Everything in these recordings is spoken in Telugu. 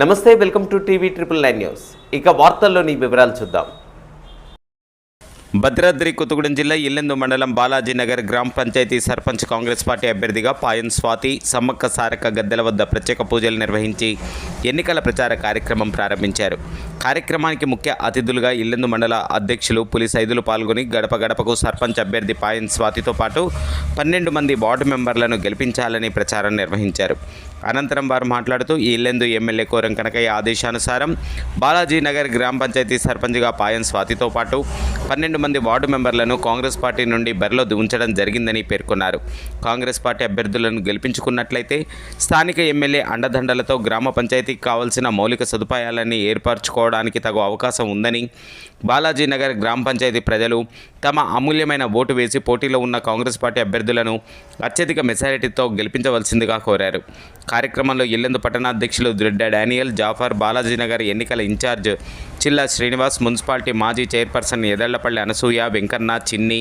నమస్తే welcome to TV triple nine news. ఇక వార్తల్లోని వివరాలు చూద్దాం. భద్రాద్రి కొత్తగూడెం జిల్లా ఇల్లెందు మండలం బాలాజీ నగర్ గ్రామ పంచాయతీ సర్పంచ్ కాంగ్రెస్ పార్టీ అభ్యర్థిగా పాయన్ స్వాతి సమ్మక్క సారక్క గద్దెల వద్ద ప్రత్యేక పూజలు నిర్వహించి ఎన్నికల ప్రచార కార్యక్రమం ప్రారంభించారు. కార్యక్రమానికి ముఖ్య అతిథులుగా ఇల్లెందు మండల అధ్యక్షులు పులి సైదులు పాల్గొని గడప గడపకు సర్పంచ్ అభ్యర్థి పాయన్ స్వాతితో పాటు పన్నెండు మంది వార్డు మెంబర్లను గెలిపించాలని ప్రచారం నిర్వహించారు. అనంతరం వారు మాట్లాడుతూ ఈ ఇల్లెందు ఎమ్మెల్యే కోరం కనకయ్య ఆదేశానుసారం బాలాజీ నగర్ గ్రామ పంచాయతీ సర్పంచ్గా పాయన్ స్వాతితో పాటు పన్నెండు మంది వార్డు మెంబర్లను కాంగ్రెస్ పార్టీ నుండి బరిలో ఉంచడం జరిగిందని పేర్కొన్నారు. కాంగ్రెస్ పార్టీ అభ్యర్థులను గెలిపించుకున్నట్లయితే స్థానిక ఎమ్మెల్యే అండదండలతో గ్రామ పంచాయతీకి కావాల్సిన మౌలిక సదుపాయాలని ఏర్పరచుకోవడానికి తగు అవకాశం ఉందని బాలాజీ నగర్ గ్రామ పంచాయతీ ప్రజలు తమ అమూల్యమైన ఓటు వేసి పోటీలో ఉన్న కాంగ్రెస్ పార్టీ అభ్యర్థులను అత్యధిక మెజారిటీతో గెలిపించవలసిందిగా కోరారు. కార్యక్రమంలో ఇల్లెందు పట్టణాధ్యక్షులు దృడ్డ డానియల్ జాఫర్ బాలాజీ నగర్ ఎన్నికల ఇన్ఛార్జ్ చిల్లా శ్రీనివాస్ మున్సిపాలిటీ మాజీ చైర్పర్సన్ ఎదళ్ళపల్లి అనసూయ వెంకన్న చిన్ని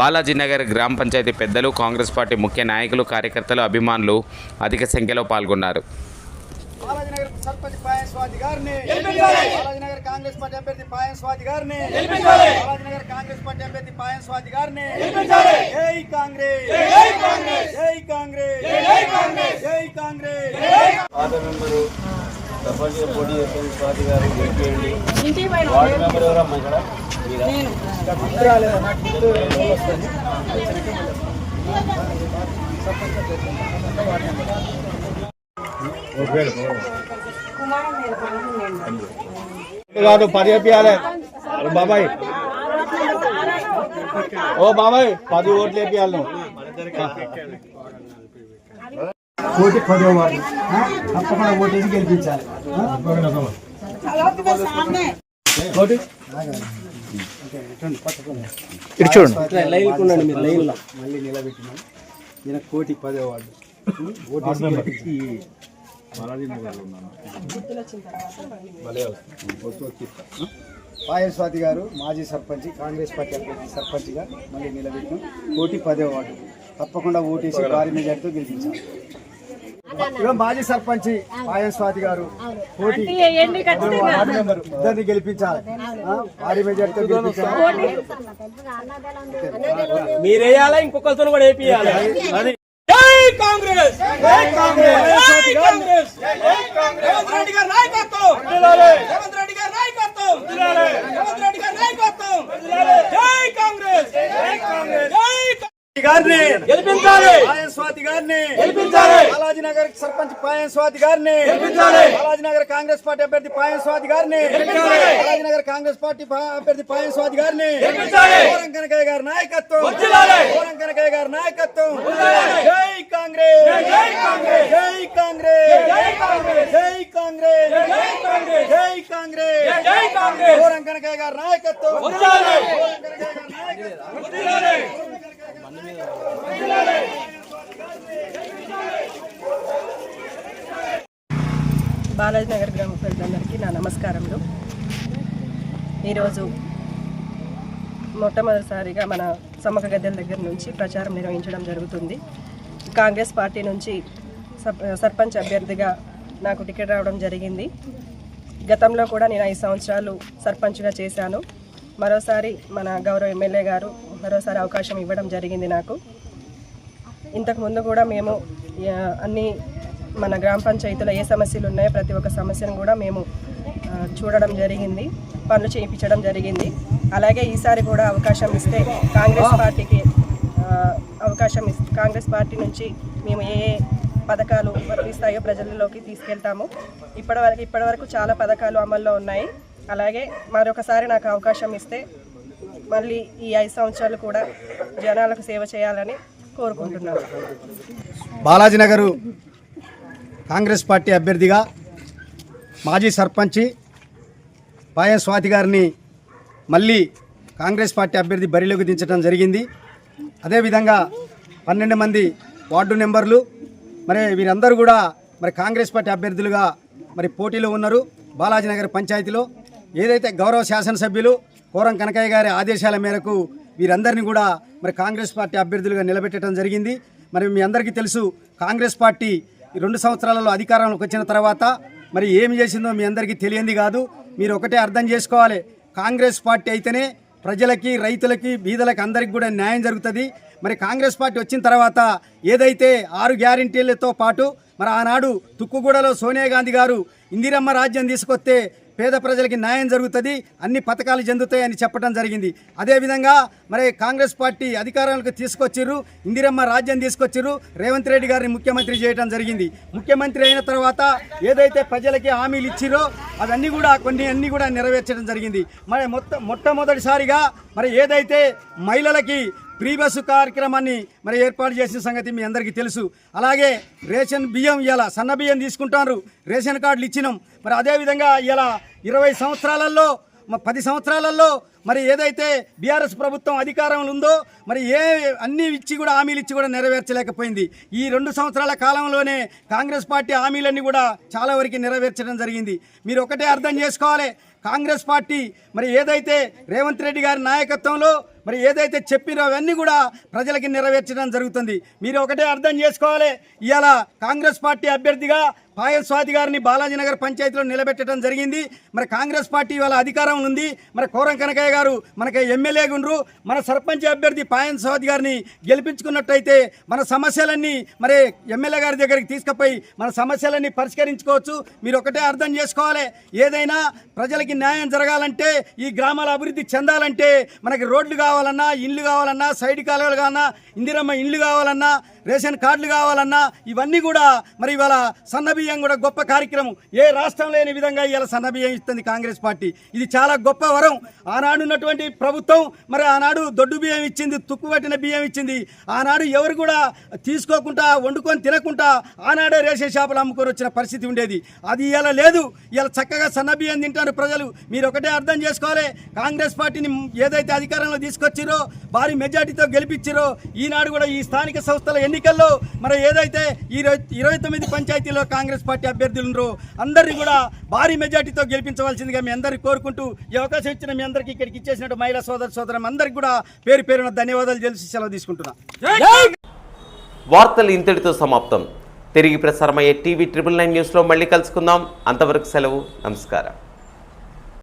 బాలాజీ నగర్ గ్రామ పంచాయతీ పెద్దలు కాంగ్రెస్ పార్టీ ముఖ్య నాయకులు కార్యకర్తలు అభిమానులు అధిక సంఖ్యలో పాల్గొన్నారు. బాలాజీనగర్ సర్పంచ్ పాయన్ స్వాతి గారిని బాలాజీనగర్ కాంగ్రెస్ పార్టీ అభ్యర్థి పాయన్ స్వాతి గారిని బాలాజీనగర్ కాంగ్రెస్ పార్టీ అభ్యర్థి పాయన్ స్వాతి గారిని జై కాంగ్రెస్ జై కాంగ్రెస్ జై కాంగ్రెస్. జై కాంగ్రెస్. జై కాంగ్రెస్. పాత మెంబరు సర్పంచ్ పోటీ చేస్తుంది స్వాతి గారు గెలిపేయండి వార్డు మెంబర్ ఎవరమ్మా ఇక్కడ? కాదు పది బాబాయ్. ఓ బాబాయ్ పది ఓట్లు వేపియాలి నువ్వు. కోటి పదో వార్డు తప్పకుండా ఓటేసి గెలిపించాలి. ఇటు చూడండి. లైన్ మీరు లైన్లో మళ్ళీ నిలబెట్టినాం. ఈయన కోటి పదో వార్డు ఓటేసి గెలిపించి పాయల్ స్వాతి గారు మాజీ సర్పంచ్ కాంగ్రెస్ పార్టీ అభ్యర్థి సర్పంచ్గా మళ్ళీ నిలబెట్టినాం. కోటి పదో వార్డు తప్పకుండా ఓటేసి భారీ మెజార్టీతో గెలిపించాం ఇదిగో మాజీ సర్పంచ్ పాయల్ స్వాతి గారు. కోటి వార్డు మెంబర్. ఇద్దరిని గెలిపించాలి. మెజార్టీతో గెలిపించాలి. మీరేయాలా ఇంకొకరితో కూడా వేపియాలి అది జై కాంగ్రెస్. జై కాంగ్రెస్. రేవంత్ రెడ్డి గారి నాయకత్వం. రేవంత్ రెడ్డి గారి నాయకత్వం. రేవంత్ రెడ్డి గారి నాయకత్వం. జై కాంగ్రెస్. జై కాంగ్రెస్. జై గారిని గెలిపించాలి. పాయన్ స్వాతి గారిని. బాలాజీ నగర్ సర్పంచ్ పాయన్ స్వాతి గారిని. బాలాజీ నగర్ కాంగ్రెస్ పార్టీ అభ్యర్థి పాయన్ స్వాతి గారిని. బాలాజీ నగర్ కాంగ్రెస్ పార్టీ అభ్యర్థి పాయన్ స్వాతి గారిని. కోరం కనకయ్య గారి నాయకత్వం. కోరం కనకయ్య గారి నాయకత్వం. జై కాంగ్రెస్. జై కాంగ్రెస్. జై కాంగ్రెస్. జై కాంగ్రెస్. జై కాంగ్రెస్. జై కాంగ్రెస్. కోరం కనకయ్య గారి నాయకత్వం. కోరం కనకయ్య గారి నాయకత్వం. బాలాజీ నగర్ గ్రామ ప్రజలందరికీ నా నమస్కారములు. ఈరోజు మొట్టమొదటిసారిగా మన సమ్మక గద్దెల దగ్గర నుంచి ప్రచారం నిర్వహించడం జరుగుతుంది. కాంగ్రెస్ పార్టీ నుంచి సర్పంచ్ అభ్యర్థిగా నాకు టికెట్ రావడం జరిగింది. గతంలో కూడా నేను ఐదు సంవత్సరాలు సర్పంచ్గా చేశాను. మరోసారి మన గౌరవ ఎమ్మెల్యే గారు మరోసారి అవకాశం ఇవ్వడం జరిగింది నాకు. ఇంతకు ముందు కూడా మేము అన్ని మన గ్రామ పంచాయతీలో ఏ సమస్యలు ఉన్నాయో ప్రతి ఒక్క సమస్యను కూడా మేము చూడడం జరిగింది పనులు చేయించడం జరిగింది. అలాగే ఈసారి కూడా అవకాశం ఇస్తే కాంగ్రెస్ పార్టీకి అవకాశం కాంగ్రెస్ పార్టీ నుంచి మేము ఏ ఏ పథకాలు వర్తిస్తాయో ప్రజలలోకి తీసుకెళ్తాము. ఇప్పటివరకు ఇప్పటివరకు చాలా పథకాలు అమల్లో ఉన్నాయి. అలాగే మరొకసారి నాకు అవకాశం ఇస్తే మళ్ళీ ఈ ఐదు సంవత్సరాలు కూడా జనాలకు సేవ చేయాలని కోరుకుంటున్నాను. బాలాజీ నగరు కాంగ్రెస్ పార్టీ అభ్యర్థిగా మాజీ సర్పంచి పాయం స్వాతి గారిని మళ్ళీ కాంగ్రెస్ పార్టీ అభ్యర్థి బరిలోకి దించడం జరిగింది. అదేవిధంగా పన్నెండు మంది వార్డు నెంబర్లు మరి వీరందరూ కూడా మరి కాంగ్రెస్ పార్టీ అభ్యర్థులుగా మరి పోటీలో ఉన్నారు. బాలాజీనగర్ పంచాయతీలో ఏదైతే గౌరవ శాసనసభ్యులు కోరం కనకయ్య గారి ఆదేశాల మేరకు వీరందరినీ కూడా మరి కాంగ్రెస్ పార్టీ అభ్యర్థులుగా నిలబెట్టడం జరిగింది. మరి మీ అందరికీ తెలుసు కాంగ్రెస్ పార్టీ ఈ రెండు సంవత్సరాలలో అధికారంలోకి వచ్చిన తర్వాత మరి ఏమి చేసిందో మీ అందరికీ తెలియంది కాదు. మీరు ఒకటే అర్థం చేసుకోవాలి కాంగ్రెస్ పార్టీ అయితేనే ప్రజలకి రైతులకి బీదలకి అందరికి కూడా న్యాయం జరుగుతుంది. మరి కాంగ్రెస్ పార్టీ వచ్చిన తర్వాత ఏదైతే ఆరు గ్యారంటీలతో పాటు మరి ఆనాడు తుక్కుగూడలో సోనియా గాంధీ గారు ఇందిరమ్మ రాజ్యం తీసుకొస్తే పేద ప్రజలకి న్యాయం జరుగుతుంది అన్ని పథకాలు చెందుతాయని చెప్పడం జరిగింది. అదేవిధంగా మరి కాంగ్రెస్ పార్టీ అధికారాలకు తీసుకొచ్చిర్రు ఇందిరమ్మ రాజ్యం తీసుకొచ్చిర్రు రేవంత్ రెడ్డి గారిని ముఖ్యమంత్రి చేయడం జరిగింది. ముఖ్యమంత్రి అయిన తర్వాత ఏదైతే ప్రజలకి హామీలు ఇచ్చిరో అవన్నీ కూడా కొన్ని అన్నీ కూడా నెరవేర్చడం జరిగింది. మరి మొత్తం మొట్టమొదటిసారిగా మరి ఏదైతే మహిళలకి ఫ్రీ బస్సు కార్యక్రమాన్ని మరి ఏర్పాటు చేసిన సంగతి మీ అందరికీ తెలుసు. అలాగే రేషన్ బియ్యం ఇలా సన్న బియ్యం తీసుకుంటారు రేషన్ కార్డులు ఇచ్చినాం. మరి అదేవిధంగా ఇలా ఇరవై సంవత్సరాలలో పది సంవత్సరాలలో మరి ఏదైతే బీఆర్ఎస్ ప్రభుత్వం అధికారంలో ఉందో మరి ఏ అన్నీ ఇచ్చి కూడా హామీలు ఇచ్చి కూడా నెరవేర్చలేకపోయింది. ఈ రెండు సంవత్సరాల కాలంలోనే కాంగ్రెస్ పార్టీ హామీలన్నీ కూడా చాలా వరకు నెరవేర్చడం జరిగింది. మీరు ఒకటే అర్థం చేసుకోవాలి. కాంగ్రెస్ పార్టీ మరి ఏదైతే రేవంత్ రెడ్డి గారి నాయకత్వంలో మరి ఏదైతే చెప్పిరో అవన్నీ కూడా ప్రజలకి నెరవేర్చడం జరుగుతుంది. మీరు ఒకటే అర్థం చేసుకోవాలి. ఇవాళ కాంగ్రెస్ పార్టీ అభ్యర్థిగా పాయల్ స్వాతి గారిని బాలాజీనగర్ పంచాయతీలో నిలబెట్టడం జరిగింది. మరి కాంగ్రెస్ పార్టీ వాళ్ళ అధికారం ఉంది. మరి కోరం కనకయ్య గారు మనకి ఎమ్మెల్యే గుండ్రు. మన సర్పంచ్ అభ్యర్థి పాయల్ స్వాతి గారిని గెలిపించుకున్నట్టయితే మన సమస్యలన్నీ మరి ఎమ్మెల్యే గారి దగ్గరికి తీసుకుపోయి మన సమస్యలన్నీ పరిష్కరించుకోవచ్చు. మీరు ఒకటే అర్థం చేసుకోవాలి. ఏదైనా ప్రజలకి న్యాయం జరగాలంటే ఈ గ్రామాల అభివృద్ధి చెందాలంటే మనకి రోడ్లు కావాలన్నా ఇండ్లు కావాలన్నా సైడ్ కాలువలు కావాలన్నా ఇందిరమ్మ ఇండ్లు కావాలన్నా రేషన్ కార్డులు కావాలన్నా ఇవన్నీ కూడా మరి ఇవాళ సన్నబియ్యం కూడా గొప్ప కార్యక్రమం. ఏ రాష్ట్రం లేని విధంగా ఇవాళ సన్నబియ్యం ఇస్తుంది కాంగ్రెస్ పార్టీ. ఇది చాలా గొప్ప వరం. ఆనాడు ఉన్నటువంటి ప్రభుత్వం మరి ఆనాడు దొడ్డు బియ్యం ఇచ్చింది తుక్కుపట్టిన బియ్యం ఇచ్చింది. ఆనాడు ఎవరు కూడా తీసుకోకుండా వండుకొని తినకుండా ఆనాడే రేషన్ షాపులు అమ్ముకొని వచ్చిన పరిస్థితి ఉండేది. అది ఇలా లేదు. ఇలా చక్కగా సన్న బియ్యం తింటారు ప్రజలు. మీరు ఒకటే అర్థం చేసుకోవాలి. కాంగ్రెస్ పార్టీని ఏదైతే అధికారంలో తీసుకొచ్చిరో భారీ మెజార్టీతో గెలిపించిరో ఈనాడు కూడా ఈ స్థానిక సంస్థల ఎన్నికల్లో మరి ఏదైతే ఈ ఇరవై తొమ్మిది పంచాయతీలో కాంగ్రెస్ పార్టీ అభ్యర్థులు అందరినీ కూడా భారీ మెజార్టీతో గెలిపించవలసిందిగా మీ అందరికీ కోరుకుంటూ ఈ అవకాశం ఇచ్చిన మీ అందరికీ ఇక్కడికి ఇచ్చేసినట్టు మహిళా సోదర సోదరం అందరికీ కూడా పేరు పేరున ధన్యవాదాలు తెలిసి సెలవు తీసుకుంటున్నా వార్తలు ఇంతటితో సమాప్తం. తిరిగి ప్రసారమయ్యే టీవీ ట్రిపుల్ నైన్ న్యూస్లో మళ్ళీ కలుసుకుందాం. అంతవరకు సెలవు నమస్కారం.